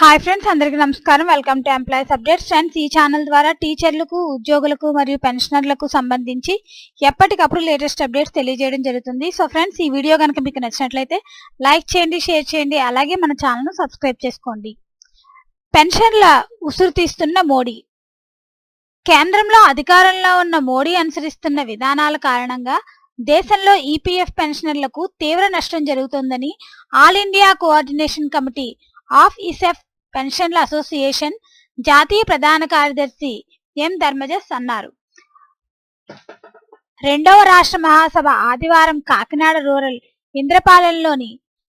Hi friends అందరికీ నమస్కారం. Welcome to employees updates friends ఈ ఛానల్ ద్వారా టీచర్లకు ఉద్యోగులకు మరియు పెన్షనర్లకు సంబంధించి ఎప్పటికప్పుడు లేటెస్ట్ అప్డేట్స్ తెలియజేయడం జరుగుతుంది. సో ఫ్రెండ్స్ ఈ వీడియో కనుక మీకు నచ్చినట్లయితే లైక్ చేయండి షేర్ చేయండి అలాగే మన ఛానల్ను సబ్స్క్రైబ్ చేసుకోండి. పెన్షన్ల ఉసురు తీస్తున్న మోడీ. కేంద్రంలో అధికారంలో ఉన్న మోడీ అనుసరిస్తున్న విధానాల కారణంగా దేశంలో ఈపీఎఫ్ పెన్షనర్లకు తీవ్ర నష్టం జరుగుతోందని all India coordination committee of ఇసెఫ్ పెన్షన్ల అసోసియేషన్ జాతీయ ప్రధాన కార్యదర్శి ఎం ధర్మజస్ అన్నారు. రెండవ రాష్ట్ర మహాసభ ఆదివారం కాకినాడ రూరల్ ఇంద్రపాలెంలోని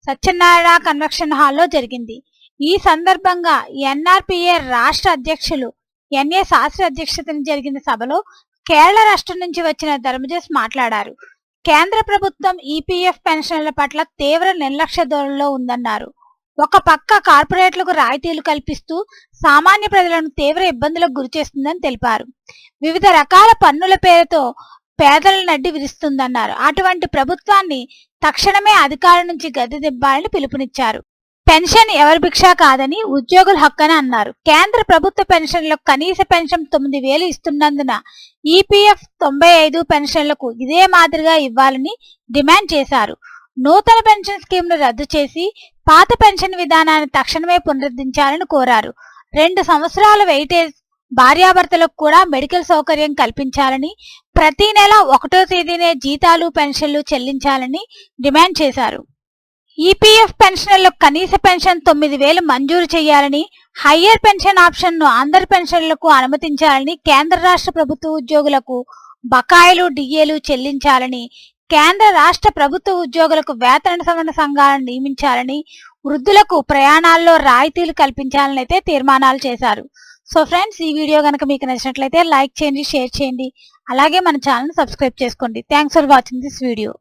సత్యనారాయణ కన్వెన్షన్ హాల్లో జరిగింది. ఈ సందర్భంగా ఎన్ఆర్పిఏ రాష్ట్ర అధ్యక్షులు ఎన్ఏ శాస్త్రి అధ్యక్షతన జరిగిన సభలో కేరళ రాష్ట్రం నుంచి వచ్చిన ధర్మజస్ మాట్లాడారు. కేంద్ర ప్రభుత్వం ఈపీఎఫ్ పెన్షన్ల పట్ల తీవ్ర నిర్లక్ష్య ధోరణిలో ఉందన్నారు. ఒక పక్క కార్పొరేట్లకు రాయితీలు కల్పిస్తూ సామాన్య ప్రజలను తీవ్ర ఇబ్బందులకు గురిచేస్తుందని తెలిపారు. వివిధ రకాల పన్నుల పేరుతో పేదలను నడ్డి విధిస్తుందన్నారు. అటువంటి ప్రభుత్వాన్ని తక్షణమే అధికారం నుంచి గద్దె దిబ్బాలని పిలుపునిచ్చారు. పెన్షన్ ఎవరి భిక్ష కాదని ఉద్యోగుల హక్కని అన్నారు. కేంద్ర ప్రభుత్వ పెన్షన్లకు కనీస పెన్షన్ తొమ్మిది వేలు ఇస్తున్నందున ఈపీఎఫ్ తొంభై ఐదు పెన్షన్లకు ఇదే మాదిరిగా ఇవ్వాలని డిమాండ్ చేశారు. నూతన పెన్షన్ స్కీమ్ను రద్దు చేసి పాత పెన్షన్ విధానాన్ని తక్షణమే పునరుద్ధరించాలని కోరారు. రెండు సంవత్సరాల వెయిటేజ్ భార్యాభర్తలకు కూడా మెడికల్ సౌకర్యం కల్పించాలని ప్రతి నెల ఒకటో తేదీనే జీతాలు పెన్షన్లు చెల్లించాలని డిమాండ్ చేశారు. ఈపీఎఫ్ పెన్షన్లకు కనీస పెన్షన్ తొమ్మిది వేలు మంజూరు చేయాలని హయ్యర్ పెన్షన్ ఆప్షన్ను పెన్షన్లకు అనుమతించాలని కేంద్ర రాష్ట్ర ప్రభుత్వ ఉద్యోగులకు బకాయిలు డిఏలు చెల్లించాలని కేంద్ర రాష్ట్ర ప్రభుత్వ ఉద్యోగులకు వేతన సవరణ సంఘాలను నియమించాలని వృద్ధులకు ప్రయాణాల్లో రాయితీలు కల్పించాలని అయితే తీర్మానాలు చేశారు. సో ఫ్రెండ్స్ ఈ వీడియో కనుక మీకు నచ్చినట్లయితే లైక్ చేయండి షేర్ చేయండి. అలాగే మన ఛానల్ సబ్స్క్రైబ్ చేసుకోండి. Thanks for watching this video.